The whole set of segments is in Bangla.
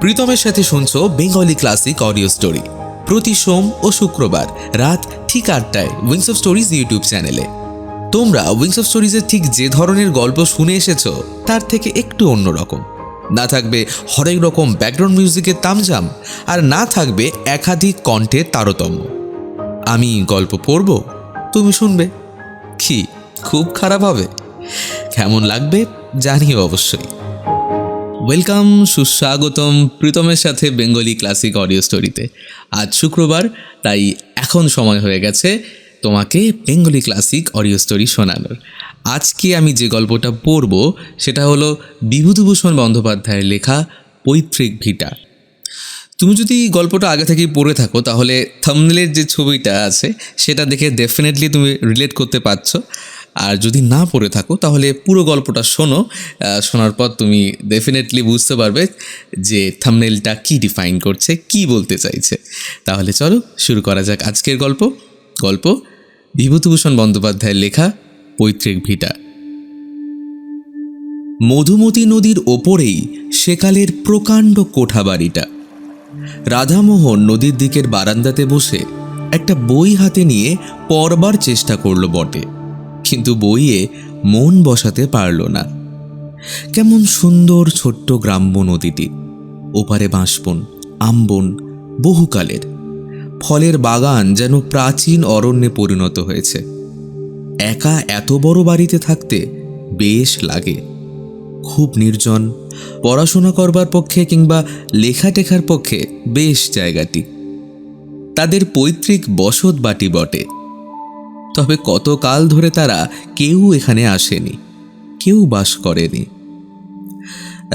প্রীতমের সাথে শুনছো বেঙ্গলি ক্লাসিক অডিও স্টোরি। প্রতি সোম ও শুক্রবার রাত ঠিক আটটায় উইংস অফ স্টোরিজ ইউটিউব চ্যানেলে। তোমরা উইংস অফ স্টোরিজের ঠিক যে ধরনের গল্প শুনে এসেছ, তার থেকে একটু অন্যরকম। না থাকবে হরেক রকম ব্যাকগ্রাউন্ড মিউজিকের তামজাম আর না থাকবে একাধিক কণ্ঠের তারতম্য। আমি গল্প পড়ব, তুমি শুনবে। কি খুব খারাপ হবে। কেমন লাগবে জানিও অবশ্যই। ওয়েলকাম, সুস্বাগতম প্রীতমের সাথে বেঙ্গলি ক্লাসিক অডিও স্টোরিতে। আজ শুক্রবার, তাই এখন সময় হয়ে গেছে তোমাকে বেঙ্গলি ক্লাসিক অডিও স্টোরি শোনানোর। আজকে আমি যে গল্পটা পড়ব, সেটা হলো বিভূতিভূষণ বন্দ্যোপাধ্যায়ের লেখা পৈতৃক ভিটা। তুমি যদি গল্পটা আগে থেকেই পড়ে থাকো, তাহলে থামনেলের যে ছবিটা আছে, সেটা দেখে ডেফিনেটলি তুমি রিলেট করতে পারছ। আর যদি না পড়ে থাকো, তাহলে পুরো গল্পটা শোনো। শোনার পর তুমি ডেফিনেটলি বুঝতে পারবে যে থামনেলটা কি ডিফাইন করছে, কি বলতে চাইছে। তাহলে চলো, শুরু করা যাক আজকের গল্প। গল্প, বিভূতিভূষণ বন্দ্যোপাধ্যায়ের লেখা পৈতৃক ভিটা। মধুমতি নদীর ওপরেই সেকালের প্রকাণ্ড কোঠাবাড়িটা। রাধামোহন নদীর দিকের বারান্দাতে বসে একটা বই হাতে নিয়ে পড়বার চেষ্টা করল বটে। কিন্তু বইয়ে মন বসাতে পারল না। কেমন সুন্দর ছোট্ট গ্রাম্য নদীটি, ওপারে বাঁশবন, আমবন, বহুকালের। ফলের বাগান যেন প্রাচীন অরণ্যে পরিণত হয়েছে। একা এত বড় বাড়িতে থাকতে বেশ লাগে। খুব নির্জন, পড়াশোনা করবার পক্ষে কিংবা লেখা টেখার পক্ষে বেশ জায়গাটি। তাদের পৈতৃক বসত বাটি বটে। তবে কতকাল ধরে তারা কেউ এখানে আসেনি, কেউ বাস করেনি।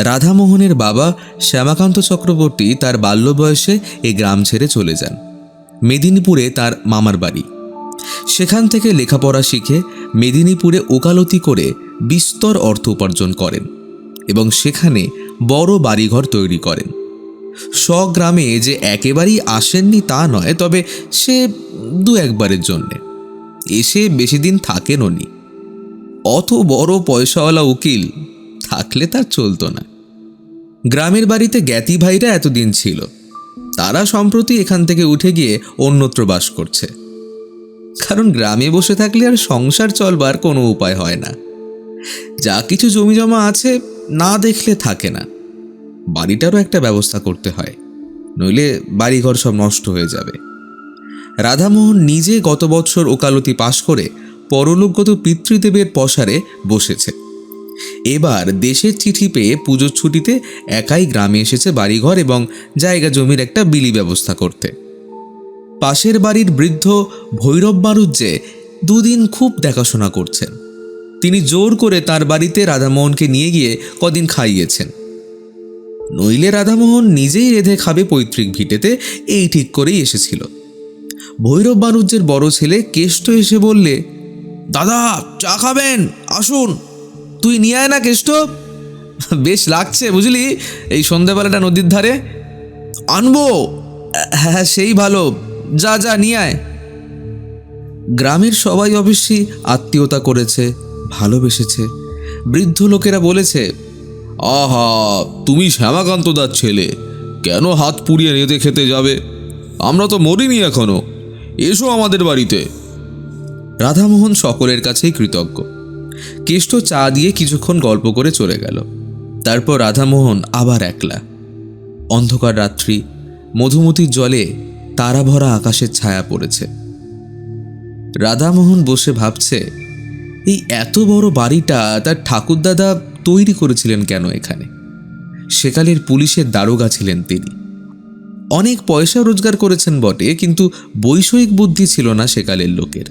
রাধামোহনের বাবা শ্যামাকান্ত চক্রবর্তী তার বাল্য বয়সে এ গ্রাম ছেড়ে চলে যান, মেদিনীপুরে তার মামার বাড়ি। সেখান থেকে লেখাপড়া শিখে মেদিনীপুরে ওকালতি করে বিস্তর অর্থ উপার্জন করেন এবং সেখানে বড় বাড়িঘর তৈরি করেন। স্বগ্রামে যে একেবারেই আসেননি তা নয়, তবে সে দু একবারের জন্যে। এসে বেশি দিন থাকেনও নি অত বড় পয়সাওয়ালা উকিল থাকলে তার চলতো না। গ্রামের বাড়িতে জ্ঞাতি ভাইরা এতদিন ছিল। তারা সম্প্রতি এখান থেকে উঠে গিয়ে অন্যত্র বাস করছে। কারণ গ্রামে বসে থাকলে আর সংসার চলবার কোনো উপায় হয় না। যা কিছু জমি জমা আছে না দেখলে থাকে না। বাড়িটারও একটা ব্যবস্থা করতে হয়। নইলে বাড়িঘর সব নষ্ট হয়ে যাবে। রাধামোহন নিজে গত বছর ওকালতি পাশ করে পরলোকগত পিতৃদেবের পসারে বসেছে। এবার দেশের চিঠি পেয়ে পুজোর ছুটিতে একাই গ্রামে এসেছে বাড়িঘর এবং জায়গা জমির একটা বিলি ব্যবস্থা করতে। পাশের বাড়ির বৃদ্ধ ভৈরব বারুজ্জে দুদিন খুব দেখাশোনা করছেন। তিনি জোর করে তার বাড়িতে রাধামোহনকে নিয়ে গিয়ে কদিন খাইয়েছেন। নইলে রাধামোহন নিজেই রেধে খাবে পৈতৃক ভিটেতে, এই ঠিক করেই এসেছিল। ভৈরব বাণুজ্যের বড় ছেলে কেষ্ট এসে বললে, দাদা, চা খাবেন? আসুন। তুই নিয়ে আয় না কেষ্ট? বেশ লাগছে, বুঝলি? এই সন্ধ্যাবেলাটা নদীর ধারে। আনব? হ্যাঁ সেই ভালো। যা যা, নিয়ে আয়। গ্রামের সবাই অবশ্যই আত্মীয়তা করেছে, ভালোবেসেছে। বৃদ্ধ লোকেরা বলেছে, আহা, তুমি শ্যামাকান্ত দার ছেলে। কেন হাত পুড়িয়ে নেতে খেতে যাবে? আমরা তো মরিনি এখনও। এসো আমাদের বাড়িতে। রাধামোহন সকলের কাছেই কৃতজ্ঞ। কেষ্ট চা দিয়ে কিছুক্ষণ গল্প করে চলে গেল। তারপর রাধামোহন আবার একলা। অন্ধকার রাত্রি, মধুমতির জলে তারা ভরা আকাশের ছায়া পড়েছে। রাধামোহন বসে ভাবছে, এই এত বড় বাড়িটা তার ঠাকুরদাদা তৈরি করেছিলেন কেন এখানে? সেকালের পুলিশের দারোগা ছিলেন তিনি। অনেক পয়সা রোজগার করেছেন বটে, কিন্তু বৈষয়িক বুদ্ধি ছিল না সেকালের লোকের।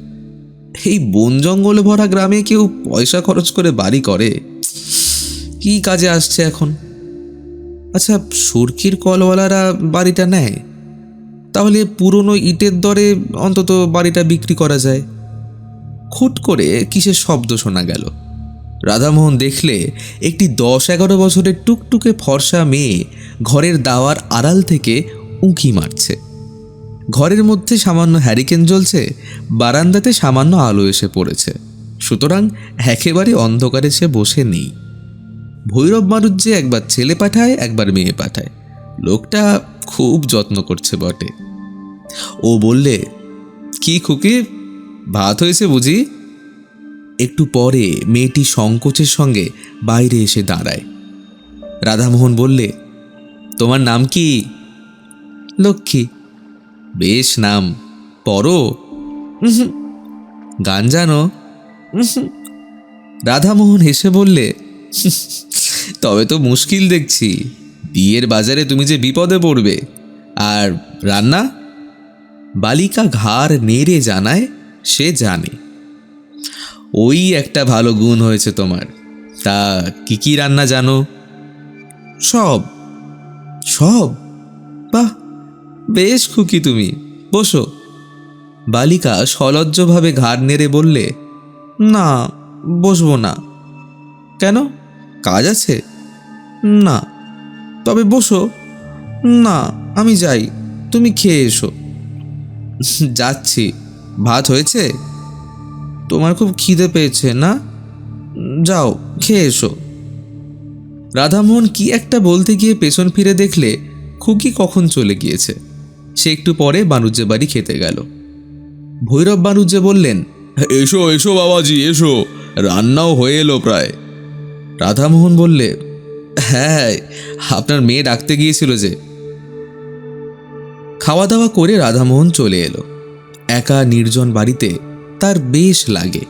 এই বন জঙ্গলে ভরা গ্রামে কেউ পয়সা খরচ করে বাড়ি করে? কি কাজে আসছে এখন? আচ্ছা সুরকির কলওয়ালারা বাড়িটা নেয়? তাহলে পুরনো ইটের দরে অন্তত বাড়িটা বিক্রি করা যায়। খুট করে কিসের শব্দ শোনা গেল? রাধামোহন দেখলে একটি দশ এগারো বছরের টুকটুকে ফর্সা মেয়ে ঘরের দাওয়ার আড়াল থেকে উঁকি মারছে। ঘরের মধ্যে সামান্য হ্যারিকেন জ্বলছে, বারান্দাতে সামান্য আলো এসে পড়েছে। সুতরাং একেবারে অন্ধকারে সে বসে নেই। ভৈরব মারুজ্জে একবার ছেলে পাঠায়, একবার মেয়ে পাঠায়। লোকটা খুব যত্ন করছে বটে। ও বললে, কি খুকি, ভাত হয়েছে বুঝি? একটু পরে মেয়েটি সংকোচের সঙ্গে বাইরে এসে দাঁড়ায়। রাধামোহন বললে, তোমার নাম কি? লক্ষ্মী। বেশ নাম পড়ো উহুম। গান জানো। রাধামোহন হেসে বললে তবে তো মুশকিল দেখছি। বিয়ের বাজারে তুমি যে বিপদে পড়বে। আর রান্না? বালিকা ঘাড় নেড়ে জানায় সে জানে। ওই একটা ভালো গুণ হয়েছে তোমার। তা কি কি রান্না জানো? সব। সব? বাহ! বেশ খুকি তুমি, বসো। বালিকা সলজ্জভাবে ঘাড় নেড়ে বললে, না, বসবো না। কেন? কাজ আছে? না। তবে বসো। না, আমি যাই, তুমি খেয়ে এসো। যাচ্ছি, ভাত হয়েছে? তোমার খুব খিদে পেয়েছে, না? যাও, খেয়ে এসো। রাধামোহন কি একটা বলতে গিয়ে পেছন ফিরে দেখলে খুকি কখন চলে গিয়েছে। সে একটু পরে বাণুজ্যে বাড়ি খেতে গেল। ভৈরব বাণুজ্যে বললেন এসো এসো বাবাজি এসো। রান্নাও হয়ে এলো প্রায়। রাধামোহন বললে হ্যাঁ আপনার মেয়ে ডাকতে গিয়েছিল যে। খাওয়া দাওয়া করে রাধামোহন চলে এলো। একা নির্জন বাড়িতে তার বেশ লাগে।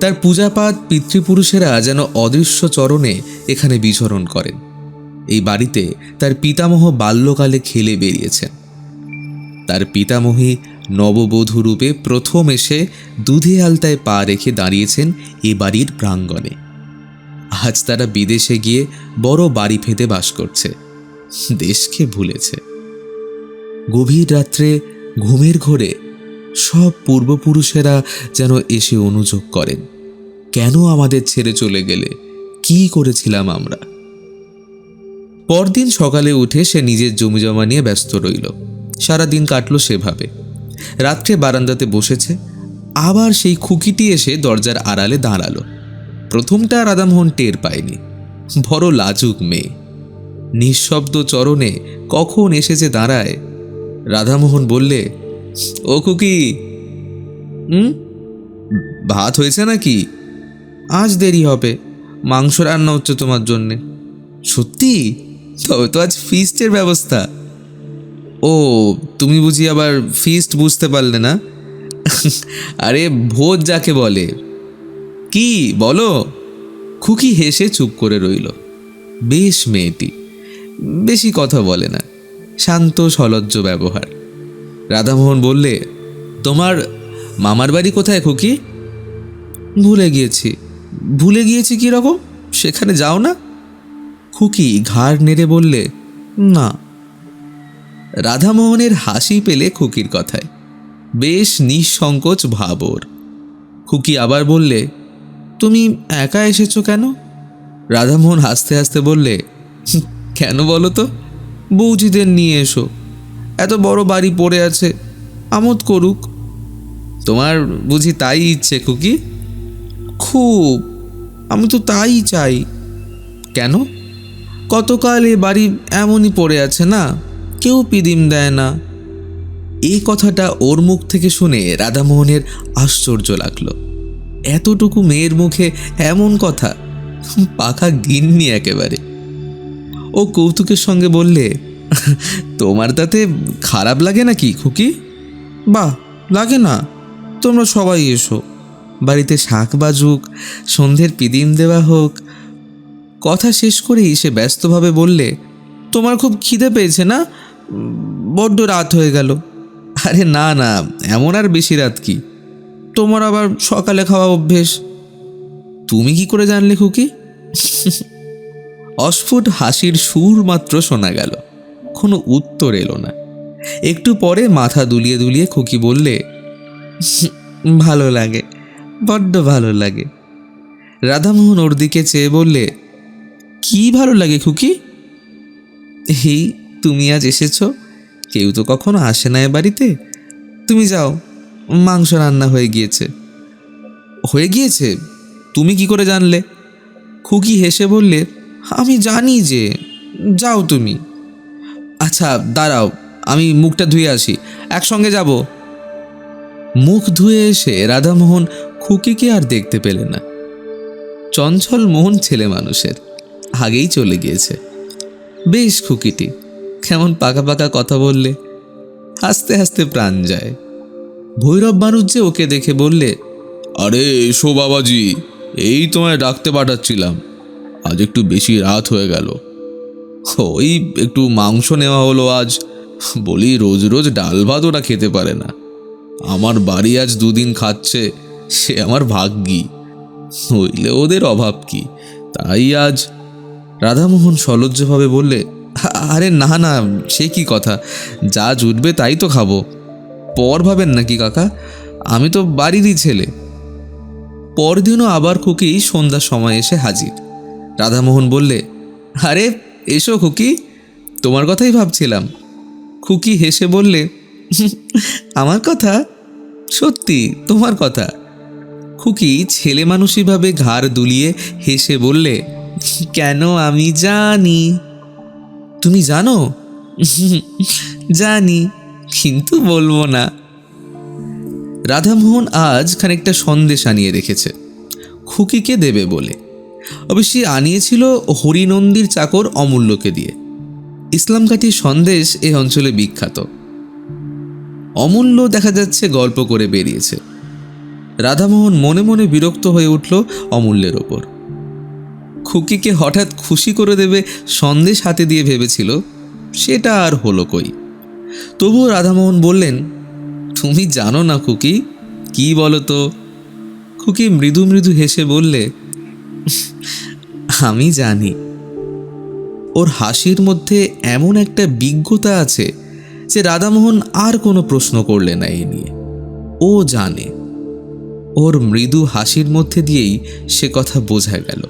তার পূজাপাঠ পিতৃপুরুষেরা যেন অদৃশ্য চরণে এখানে বিচরণ করেন। এই বাড়িতে তার পিতামহ বাল্যকালে খেলে বেরিয়েছেন। তার পিতামহী নববধূ রূপে প্রথম এসে দুধে আলতায় পা রেখে দাঁড়িয়েছেন এ বাড়ির প্রাঙ্গণে। আজ তারা বিদেশে গিয়ে বড় বাড়ি ফেঁদে বাস করছে। দেশকে ভুলেছে। গভীর রাত্রে ঘুমের ঘোরে সব পূর্বপুরুষেরা যেন এসে অনুযোগ করেন, কেন আমাদের ছেড়ে চলে গেলে? কি করেছিলাম আমরা? পরদিন সকালে উঠে সে নিজের জমি জমা নিয়ে ব্যস্ত রইল। সারা দিন কাটলো সেভাবে। রাত্রে বারান্দাতে বসেছে, আবার সেই খুকিটি এসে দরজার আড়ালে দাঁড়াল। প্রথমটা রাধামোহন টের পায়নি। বড় লাজুক মেয়ে। নিঃশব্দ চরণে কখন এসেছে দাঁড়ায়? রাধামোহন বললে, ও খুকি, হুম? ভাত হয়েছে নাকি? আজ দেরি হবে, মাংস রান্না হচ্ছে তোমার জন্যে। সত্যি? তবে তো আজ ফিস্টের ব্যবস্থা। ও, তুমি বুঝি আবার ফিস্ট বুঝতে পারলে না? আরে, ভোজ যাকে বলে। কি, বলো? খুকি হেসে চুপ করে রইল। বেশ মেয়েটি। বেশি কথা বলে না। শান্ত, সলজ্জ ব্যবহার। রাধামোহন বললে, তোমার মামার বাড়ি কোথায় খুকি? ভুলে গিয়েছি। ভুলে গিয়েছি কি রকম? সেখানে যাও না? খুকি ঘাড় নেড়ে বললে, না। রাধামোহনের হাসি পেলে খুকির কথায়। বেশ নিঃসংকোচ ভাব ওর। খুকি আবার বললে, তুমি একা এসেছ কেন? রাধামোহন হাসতে হাসতে বললে কেন বলো তো? বৌজিদের নিয়ে এসো। এত বড় বাড়ি পড়ে আছে, আমোদ করুক। তোমার বুঝি তাই ইচ্ছে খুকি? খুব, আমি তো তাই চাই। কেন? কতকাল এ বাড়ি এমনই পড়ে আছে না? কেউ পিদিম দেয় না। এই কথাটা ওর মুখ থেকে শুনে রাধামোহনের আশ্চর্য লাগল। এতটুকু মেয়ের মুখে এমন কথা পাখা গিন্নি একেবারে। ও কৌতুকের সঙ্গে বললে, তোমার তাতে খারাপ লাগে নাকি খুকি? বাহ, লাগে না। তোমরা সবাই এসো। বাড়িতে শাক বাজুক, সন্ধ্যের পিদিম দেওয়া হোক। কথা শেষ করেই সে ব্যস্তভাবে বললে তোমার খুব খিদে পেয়েছে না? বড্ড রাত হয়ে গেল। আরে না না, এমন আর বেশি রাত কি? তোমার আবার সকালে খাওয়া অভ্যেস। তুমি কি করে জানলে খুকি? অস্ফুট হাসির সুর মাত্র শোনা গেল। কোনো উত্তর এলো না। একটু পরে মাথা দুলিয়ে দুলিয়ে খুকি বললে, ভালো লাগে, বড্ড ভালো লাগে। রাধামোহন ওর দিকে চেয়ে বললে, কি ভালো লাগে খুকি? এই তুমি আজ এসেছ? কেউ তো কখনো আসে না এ বাড়িতে। তুমি যাও, মাংস রান্না হয়ে গিয়েছে। হয়ে গিয়েছে? তুমি কি করে জানলে? খুকি হেসে বললে, আমি জানি যে, যাও তুমি। আচ্ছা দাঁড়াও, আমি মুখটা ধুয়ে আসি, একসঙ্গে যাব। মুখ ধুয়ে এসে রাধামোহন খুকিকে আর দেখতে পেলে না। চঞ্চল মোহন ছেলে মানুষের, আগেই চলে গিয়েছে। বেশ খুকিটি। কেমন পাকা পাকা কথা বললে। হাসতে হাসতে প্রাণ যায়। ভৈরব মানুষ যে ওকে দেখে বললে, আরে, এসো বাবাজি, এই তোমায় ডাকতে পাঠাচ্ছিলাম। আজ একটু বেশি রাত হয়ে গেল। ওই একটু মাংস নেওয়া হলো আজ। বলি, রোজ রোজ ডাল ভাত ওরা খেতে পারে না। আমার বাড়ি আজ দুদিন খাচ্ছে, সে আমার ভাগ্যি। হইলে ওদের অভাব কি? তাই আজ রাধামোহন সলজ্জভাবে বললে আরে না না, সে কি কথা? যা জুটবে তাই তো খাব। পর ভাবেন নাকি কাকা? আমি তো বাড়িরই ছেলে। পরদিনও আবার খুকি সন্ধ্যার সময় এসে হাজির। রাধামোহন বললে, আরে, এসো খুকি, তোমার কথাই ভাবছিলাম। খুকি হেসে বললে আমার কথা? সত্যি, তোমার কথা? খুকি ছেলে মানুষইভাবে ঘাড় দুলিয়ে হেসে বললে কেন আমি জানি। তুমি জানো? জানি, কিন্তু বলব না। রাধামোহন আজ খানিকটা সন্দেশ আনিয়ে রেখেছে। খুকিকে দেবে বলে। অবশ্যই আনিয়েছিল হরিনন্দীর চাকর অমূল্যকে দিয়ে। ইসলামকাঠি সন্দেশ এই অঞ্চলে বিখ্যাত। অমূল্য দেখা যাচ্ছে গল্প করে বেরিয়েছে। রাধামোহন মনে মনে বিরক্ত হয়ে উঠল অমূল্যের ওপর। খুকিকে হঠাৎ খুশি করে দেবে সন্দেশ হাতে দিয়ে ভেবেছিল, সেটা আর হলো কই? তবুও রাধামোহন বললেন, তুমি জানো না খুকি, কি বলো তো খুকি মৃদু মৃদু হেসে বললে, আমি জানি। ওর হাসির মধ্যে এমন একটা বিজ্ঞতা আছে যে রাধামোহন আর কোনো প্রশ্ন করলে না এ নিয়ে। ও জানে। ওর মৃদু হাসির মধ্যে দিয়েই সে কথা বোঝা গেল।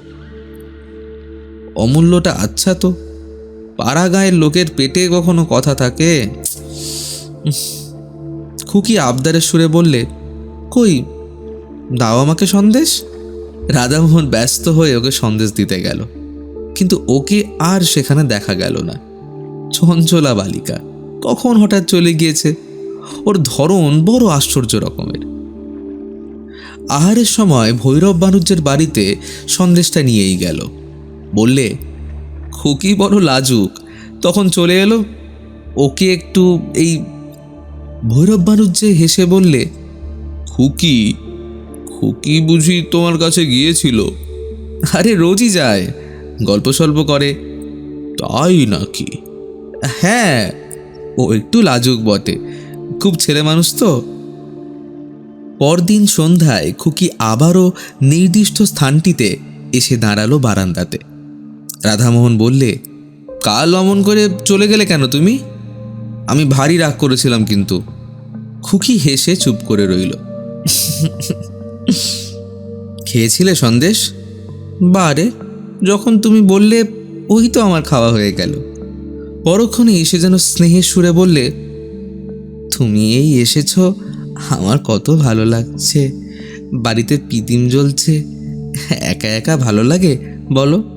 অমূল্যটা আচ্ছা তো। পাড়া গায়ের লোকের পেটে কখনো কথা থাকে? খুকি আবদারের সুরে বললে, কই, দাও আমাকে সন্দেশ? রাধামোহন ব্যস্ত হয়ে ওকে সন্দেশ দিতে গেল। কিন্তু ওকে আর সেখানে দেখা গেল না। চঞ্চলা বালিকা কখন হঠাৎ চলে গিয়েছে? ওর ধরন বড় আশ্চর্য রকমের। আহারের সময় ভৈরব বাণুজ্যের বাড়িতে সন্দেশটা নিয়েই গেল। বললে, খুকি বড় লাজুক। তখন চলে এলো। ওকে একটু এই ভৈরব বাণুজ্যে হেসে বললে, খুকি খুকি বুঝি তোমার কাছে গিয়েছিল? আরে, রোজই যায়, গল্প সল্প করে। তাই নাকি? হ্যাঁ ও একটু লাজুক বটে, খুব ছেলে মানুষ তো। পরদিন সন্ধ্যায় খুকি আবারও নির্দিষ্ট স্থানটিতে এসে দাঁড়াল বারান্দাতে। রাধামোহন বললে, কাল অমন করে চলে গেলে কেন তুমি? আমি ভারী রাগ করেছিলাম কিন্তু। খুকি হেসে চুপ করে রইল। খেয়েছিলে সন্দেশ? বারে যখন তুমি বললে, ওই তো আমার খাওয়া হয়ে গেল। পরক্ষণে এসে যেন স্নেহের সুরে বললে, তুমি এই এসেছ, আমার কত ভালো লাগছে। বাড়িতে পিদিম জ্বলছে। একা একা ভালো লাগে, বলো?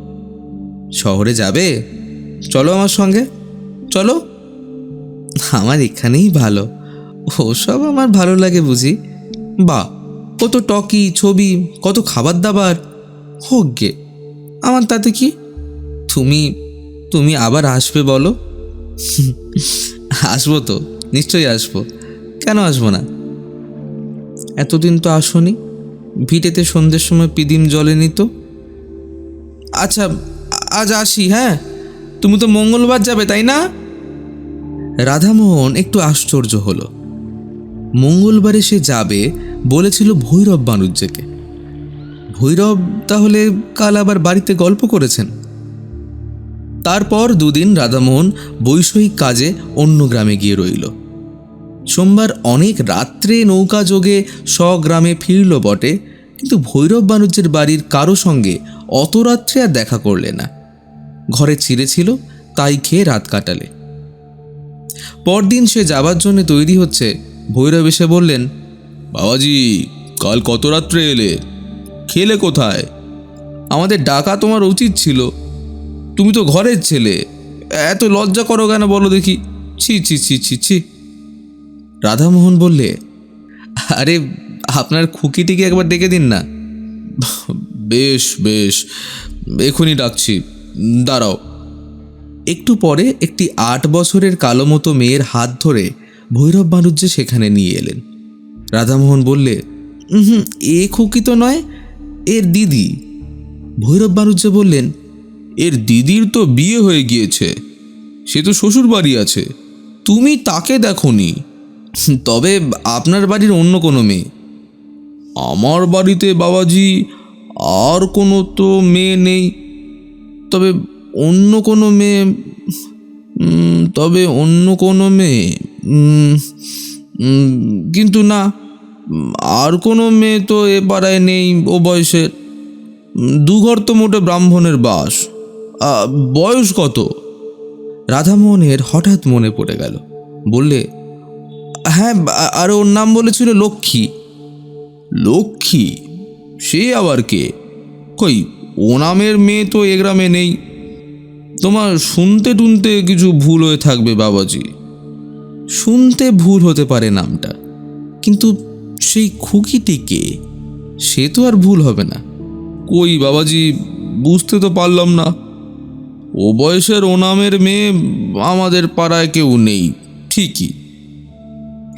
শহরে যাবে? চলো আমার সঙ্গে। চলো। আমার এখানেই ভালো। ওসব আমার ভালো লাগে বুঝি। বা কত টকি, ছবি, কত খাবার দাবার হোক গে আমার তাতে কি? তুমি তুমি আবার আসবে বলো? আসব তো, নিশ্চয়ই আসব। কেন আসব না? এতদিন তো আসনি। ভিটেতে সন্ধ্যের সময় পিদিম জলেনি তো। আচ্ছা আজ আসি হ্যাঁ? তুমি তো মঙ্গলবার যাবে, তাই না? রাধামোহন একটু আশ্চর্য হলো। মঙ্গলবারে সে যাবে বলেছিল ভৈরব বাণুজ্যকে। ভৈরব তাহলে কাল আবার বাড়িতে গল্প করেছেন। তারপর দুদিন রাধামোহন বৈষয়িক কাজে অন্য গ্রামে গিয়ে রইল। সোমবার অনেক রাত্রে নৌকা যোগে স্বগ্রামে ফিরল বটে, কিন্তু ভৈরব বাণুজ্যের বাড়ির কারও সঙ্গে অত রাত্রে আর দেখা করলে না। ঘরে চিড়ে ছিল তাই খেয়ে রাত কাটালে। পরদিন সে যাবার জন্য তৈরি হচ্ছে, ভৈরব এসে বললেন, বাবাজি, কাল কত রাত্রে এলে? খেলে কোথায়? আমাদের ডাকা তোমার উচিত ছিল। তুমি তো ঘরের ছেলে। এত লজ্জা করো কেন বলো দেখি? ছি ছি ছি ছি ছি। রাধামোহন বললে, আরে, আপনার খুকিটিকে একবার ডেকে দিন না। বেশ বেশ এখনই ডাকছি। দাঁড়াও। একটু পরে একটি আট বছরের কালো মতো মেয়ের হাত ধরে ভৈরব বাণুজ্যে সেখানে নিয়ে এলেন। রাধামোহন বললে হুম এ খুকি তো নয়, এর দিদি। ভৈরব বাণুজ্য বললেন, এর দিদির তো বিয়ে হয়ে গিয়েছে, সে তো শ্বশুর বাড়ি আছে, তুমি তাকে দেখনি। তবে আপনার বাড়ির অন্য কোনো মেয়ে? আমার বাড়িতে বাবাজি, আর কোনো তো মেয়ে নেই। তবে অন্য কোনো মেয়ে তবে অন্য কোনো মেয়ে কিন্তু না, আর কোনো মেয়ে তো এ পাড়ায় নেই ও বয়সের। দুঘর তো মোটে ব্রাহ্মণের বাস। বয়স কত? রাধামোহনের হঠাৎ মনে পড়ে গেল। বললে হ্যাঁ আর ওর নাম বলেছিল লক্ষ্মী। লক্ষ্মী? সে আবার কে? কই ও নামের মেয়ে তো এ গ্রামে নেই। তোমার শুনতে টুনতে কিছু ভুল হয়ে থাকবে বাবাজি। শুনতে ভুল হতে পারে নামটা। কিন্তু সেই খুকিটি কে? সে তো আর ভুল হবে না। কই বাবাজি, বুঝতে তো পারলাম না। ও বয়সের ওনামের মেয়ে আমাদের পাড়ায় কেউ নেই। ঠিকই।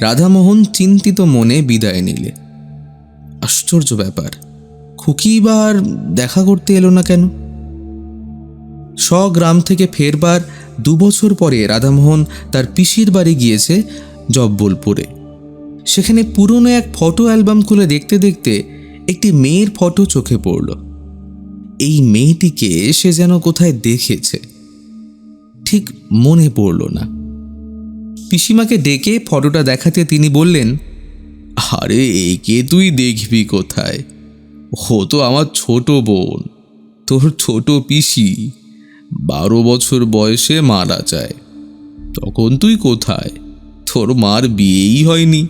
রাধামোহন চিন্তিত মনে বিদায় নিলে। আশ্চর্য ব্যাপার। খুকি বা আর দেখা করতে এলো না কেন? স্বগ্রাম থেকে ফেরবার দুবছর পরে রাধামোহন তার পিসির বাড়ি গিয়েছে জব্বলপুরে। সেখানে পুরনো এক ফটো অ্যালবাম খুলে দেখতে দেখতে একটি মেয়ের ফটো চোখে পড়ল। এই মেয়েটিকে সে যেন কোথায় দেখেছে, ঠিক মনে পড়ল না। পিসিমাকে ডেকে ফটোটা দেখাতে তিনি বললেন, আরে একে তুই দেখবি কোথায়? ও তো আমার ছোট বোন, তোর ছোট পিসি, বারো বছর বয়সে মারা যায়। তখন তুই কোথায়? তোর মার বিয়েই হয়নি।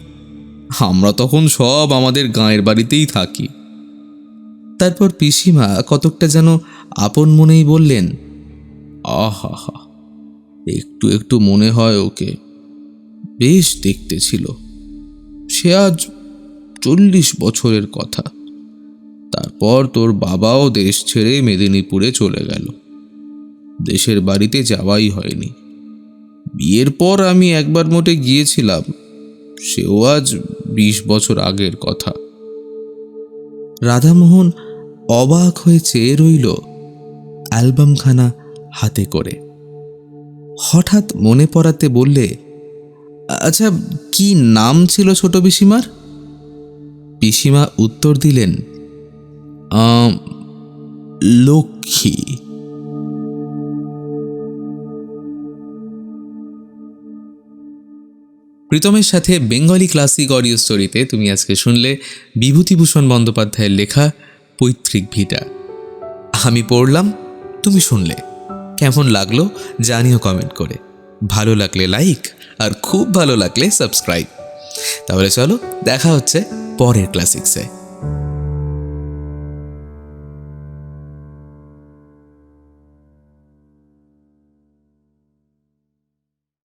আমরা তখন সব আমাদের গাঁয়ের বাড়িতেই থাকি। তারপর পিসিমা কতকটা যেন আপন মনেই বললেন আহা হা একটু একটু মনে হয় ওকে। বেশ দেখতে ছিল। সে আজ চল্লিশ বছরের কথা। তারপর তোর বাবাও দেশ ছেড়ে মেদিনীপুরে চলে গেল। দেশের বাড়িতে যাওয়াই হয়নি। বিয়ের পর আমি একবার মোটে গিয়েছিলাম। সেও আজ বিশ বছর আগের কথা। রাধামোহন অবাক হয়ে চেয়ে রইল অ্যালবামখানা হাতে করে। হঠাৎ মনে পড়াতে বললে আচ্ছা কি নাম ছিল ছোট পিসিমার? পিসিমা উত্তর দিলেন "আম, লক্ষ্মী। প্রীতমের সাথে বেঙ্গলি ক্লাসিক অডিও স্টোরিতে তুমি আজকে শুনলে বিভূতিভূষণ বন্দ্যোপাধ্যায়ের লেখা পৈতৃক ভিটা। আমি পড়লাম, তুমি শুনলে। কেমন লাগল জানিও কমেন্ট করে। ভালো লাগলে লাইক আর খুব ভালো লাগলে সাবস্ক্রাইব। তাহলে চলো, দেখা হচ্ছে পরের ক্লাসিক্সে।